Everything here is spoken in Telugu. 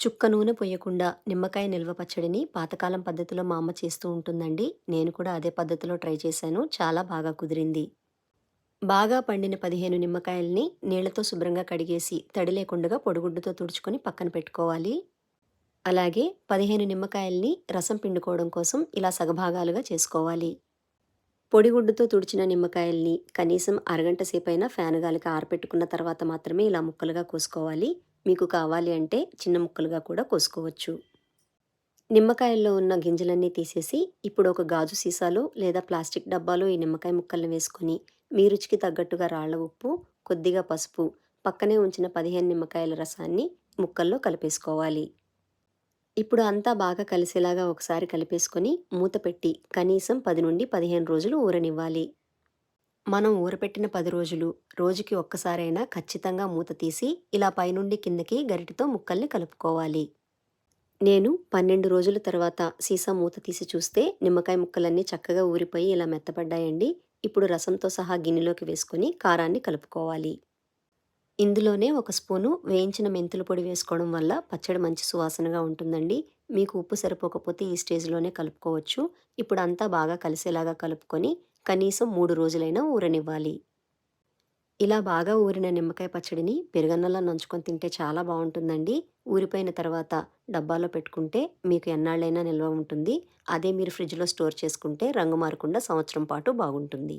చుక్క నూనె పొయ్యకుండా నిమ్మకాయ నిల్వ పచ్చడిని పాతకాలం పద్ధతిలో మా అమ్మ చేస్తూ ఉంటుందండి. నేను కూడా అదే పద్ధతిలో ట్రై చేశాను. చాలా బాగా కుదిరింది. బాగా పండిన పదిహేను నిమ్మకాయల్ని నీళ్ళతో శుభ్రంగా కడిగేసి తడి లేకుండా పొడిగుడ్డుతో తుడుచుకొని పక్కన పెట్టుకోవాలి. అలాగే పదిహేను నిమ్మకాయల్ని రసం పిండుకోవడం కోసం ఇలా సగభాగాలుగా చేసుకోవాలి. పొడిగుడ్డుతో తుడిచిన నిమ్మకాయల్ని కనీసం అరగంట సేపైనా ఫ్యాన్ గాలికి ఆరపెట్టుకున్న తర్వాత మాత్రమే ఇలా ముక్కలుగా కోసుకోవాలి. మీకు కావాలి అంటే చిన్న ముక్కలుగా కూడా కోసుకోవచ్చు. నిమ్మకాయల్లో ఉన్న గింజలన్నీ తీసేసి ఇప్పుడు ఒక గాజు సీసాలో లేదా ప్లాస్టిక్ డబ్బాలో ఈ నిమ్మకాయ ముక్కల్ని వేసుకొని మీ రుచికి తగ్గట్టుగా రాళ్ళ ఉప్పు కొద్దిగా పసుపు పక్కనే ఉంచిన పదిహేను నిమ్మకాయల రసాన్ని ముక్కల్లో కలిపేసుకోవాలి. ఇప్పుడు అంతా బాగా కలిసేలాగా ఒకసారి కలిపేసుకొని మూత పెట్టి కనీసం పది నుండి పదిహేను రోజులు ఊరనివ్వాలి. మనం ఊరపెట్టిన పది రోజులు రోజుకి ఒక్కసారైనా ఖచ్చితంగా మూత తీసి ఇలా పైనుండి కిందకి గరిటితో ముక్కల్ని కలుపుకోవాలి. నేను పన్నెండు రోజుల తర్వాత సీసా మూత తీసి చూస్తే నిమ్మకాయ ముక్కలన్నీ చక్కగా ఊరిపోయి ఇలా మెత్తపడ్డాయండి. ఇప్పుడు రసంతో సహా గిన్నెలోకి వేసుకొని కారాన్ని కలుపుకోవాలి. ఇందులోనే ఒక స్పూను వేయించిన మెంతుల పొడి వేసుకోవడం వల్ల పచ్చడి మంచి సువాసనగా ఉంటుందండి. మీకు ఉప్పు సరిపోకపోతే ఈ స్టేజ్లోనే కలుపుకోవచ్చు. ఇప్పుడు అంతా బాగా కలిసేలాగా కలుపుకొని కనీసం మూడు రోజులైనా ఊరనివ్వాలి. ఇలా బాగా ఊరిన నిమ్మకాయ పచ్చడిని పెరుగన్నంలో నంచుకొని తింటే చాలా బాగుంటుందండి. ఊరిపోయిన తర్వాత డబ్బాలో పెట్టుకుంటే మీకు ఎన్నాళ్ళైనా నిల్వ ఉంటుంది. అదే మీరు ఫ్రిడ్జ్లో స్టోర్ చేసుకుంటే రంగు మారకుండా సంవత్సరం పాటు బాగుంటుంది.